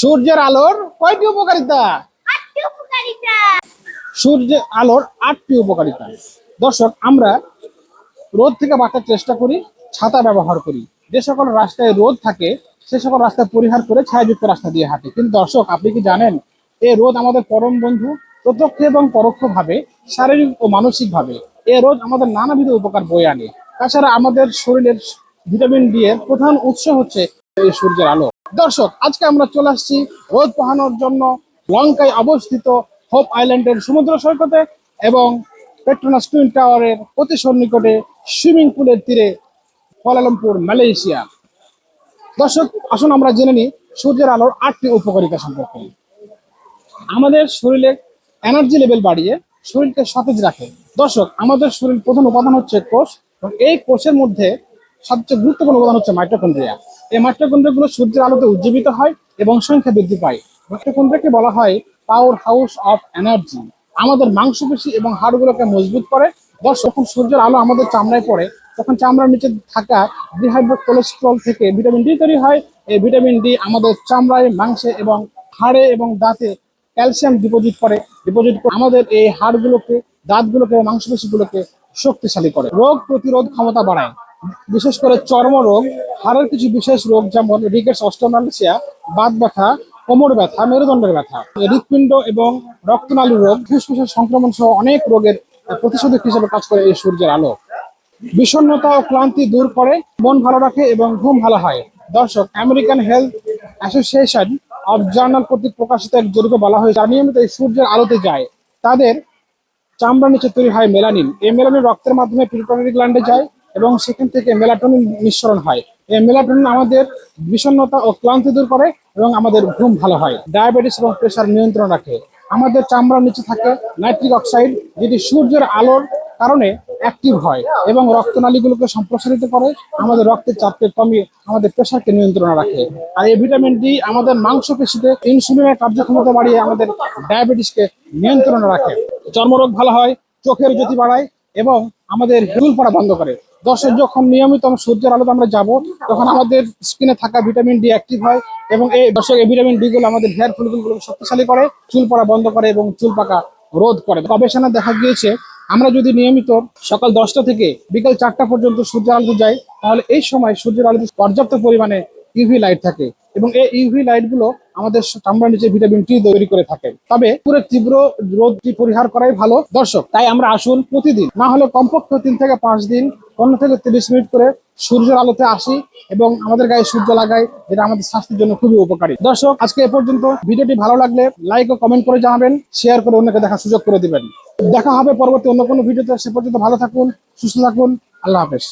সূর্যের আলোর কয়টি উপকারিতা? সূর্যের আলোর আটটি উপকারিতা। দর্শক আমরা রোদ থেকে বাঁচার চেষ্টা করি ছাতা ব্যবহার করি। যে সকল রাস্তায় রোদ থাকে সে সকল রাস্তা পরিহার করে ছায়াযুক্ত রাস্তা দিয়ে হাঁটে। কিন্তু দর্শক আপনি কি জানেন এ রোদ আমাদের পরম বন্ধু প্রত্যক্ষ এবং পরোক্ষভাবে শারীরিক ও মানসিকভাবে। এ রোদ আমাদের নানাবিধ উপকার বয়ে আনে। তাছাড়া আমাদের শরীরের ভিটামিন ডি এর প্রধান উৎস হচ্ছে এই সূর্যের আলো। দর্শক, আজকে আমরা চলে আসছি রোদ পোহানোর জন্য লঙ্কায় অবস্থিত হোপ আইল্যান্ডের সমুদ্র সৈকতে এবং পেট্রোনাস টুইন টাওয়ারের অতি সন্নিকটে সুইমিং পুলের তীরে কুয়ালালামপুর, মালয়েশিয়া। দর্শক, আসুন আমরা জেনে নিই সূর্যের আলোর আটটি উপকারিতা সম্পর্কে। আমাদের শরীরে এনার্জি লেভেল বাড়িয়ে শরীরকে সতেজ রাখে। দর্শক, আমাদের শরীর প্রধান উপাদান হচ্ছে কোষ, এবং এই কোষের মধ্যে সবচেয়ে গুরুত্বপূর্ণ উপাদান হচ্ছে মাইটোকন্ড্রিয়া। এই মাইটোকন্ড্রিয়া গুলো সূর্যের আলোতে উজ্জীবিত হয় এবং সংখ্যা বৃদ্ধি পায়। মাইটোকন্ড্রিয়াকে বলা হয় পাওয়ার হাউস অফ এনার্জি আমাদের মাংসপেশি এবং হাড়গুলোকে মজবুত করে। দর্শক যখন সূর্যের আলো আমাদের চামড়ায় পড়ে, তখন চামড়ার নিচে থাকা ডিহাইড্রেট কোলেস্ট্রল থেকে ভিটামিন ডি তৈরি হয়। এই ভিটামিন ডি আমাদের চামড়ায়, মাংসে এবং হাড়ে এবং দাঁতে ক্যালসিয়াম ডিপোজিট করে। ডিপোজিট করে আমাদের এই হাড়গুলোকে, দাঁতগুলোকে মাংসপেশিগুলোকে শক্তিশালী করে। রোগ প্রতিরোধ ক্ষমতা বাড়ায়। বিশেষ করে চর্মরোগ হাড়ের কিছু বিশেষ রোগ, যেমন রিকেটস, অস্টোমালসিয়া, বাত ব্যথা, কোমর ব্যথা, মেরুদণ্ডের ব্যথা, হৃৎপিণ্ড এবং রক্তনালীর রোগ, ফুসফুসের সংক্রমণ সহ অনেক রোগের প্রতিষেধক হিসেবে কাজ করে এই সূর্যের আলো। বিষণ্ণতা ও ক্লান্তি দূর করে, মন ভালো রাখে এবং ঘুম ভালো হয়। দর্শক, American Health Association of Journal কর্তৃক প্রকাশিত এক জরিপে বলা হয়েছে যারা নিয়মিত এই সূর্যের আলোতে যায়। তাদের চামড়ার নিচে তৈরি হয় মেলানিন। এই মেলানিন রক্তের মাধ্যমে পিটুটারি গ্ল্যান্ডে যায় এবং সেখান থেকে মেলাটোনিন নিঃসরণ হয়। এই মেলাটোনিন আমাদের বিষণ্ণতা ও ক্লান্তি দূর করে এবং আমাদের ঘুম ভালো হয়। ডায়াবেটিস এবং প্রেশার নিয়ন্ত্রণ রাখে। আমাদের চামড়ার নিচে থাকে নাইট্রিক অক্সাইড, যেটি সূর্যের আলোর কারণে অ্যাক্টিভ হয় এবং রক্তনালীগুলোকে সম্প্রসারিত করে আমাদের রক্তের চাপকে কমিয়ে আমাদের প্রেশারকে নিয়ন্ত্রণে রাখে। আর এই ভিটামিন ডি আমাদের মাংসপেশিতে ইনসুলিনের কার্যক্ষমতা বাড়িয়ে আমাদের ডায়াবেটিসকে নিয়ন্ত্রণে রাখে। চর্মরোগ ভালো হয়, চোখের জ্যোতি বাড়ায় এবং আমাদের চুল পড়া বন্ধ করে। দর্শক যখন নিয়মিত সূর্যের আলোতে আমরা যাব, তখন আমাদের স্কিনে থাকা ভিটামিন ডি অ্যাক্টিভ হয় এবং এই দর্শক এই ভিটামিন ডি গুলো আমাদের হেয়ার ফলিকলগুলো শক্তিশালী করে, চুল পড়া বন্ধ করে এবং চুল পাকা রোধ করে। গবেষণা দেখা গিয়েছে, আমরা যদি নিয়মিত সকাল দশটা থেকে বিকাল চারটা পর্যন্ত সূর্যের আলোতে যাই তাহলে এই সময় সূর্যের আলোতে পর্যাপ্ত পরিমাণে ইউভি লাইট থাকে। এবং এই ইউভি লাইটগুলো আমাদের চামড়ার নিচে ভিটামিন টি তৈরি করে থাকে। তবে পুরো তীব্র রোদটি পরিহার করাই ভালো। দর্শক, তাই আমরা আসুন প্রতিদিন। না হলে কমপক্ষে তিন থেকে পাঁচ দিন, পনেরো থেকে তিরিশ মিনিট করে সূর্যের আলোতে আসি এবং আমাদের গায়ে সূর্য লাগাই, যেটা আমাদের স্বাস্থ্যের জন্য খুবই উপকারী। দর্শক, আজকে এ পর্যন্ত। ভিডিওটি ভালো লাগলে লাইক ও কমেন্ট করে জানাবেন শেয়ার করে অন্যকে দেখার সুযোগ করে দিবেন। দেখা হবে পরবর্তী অন্য কোনো ভিডিওতে। সে পর্যন্ত ভালো থাকুন, সুস্থ থাকুন, আল্লাহ হাফেজ।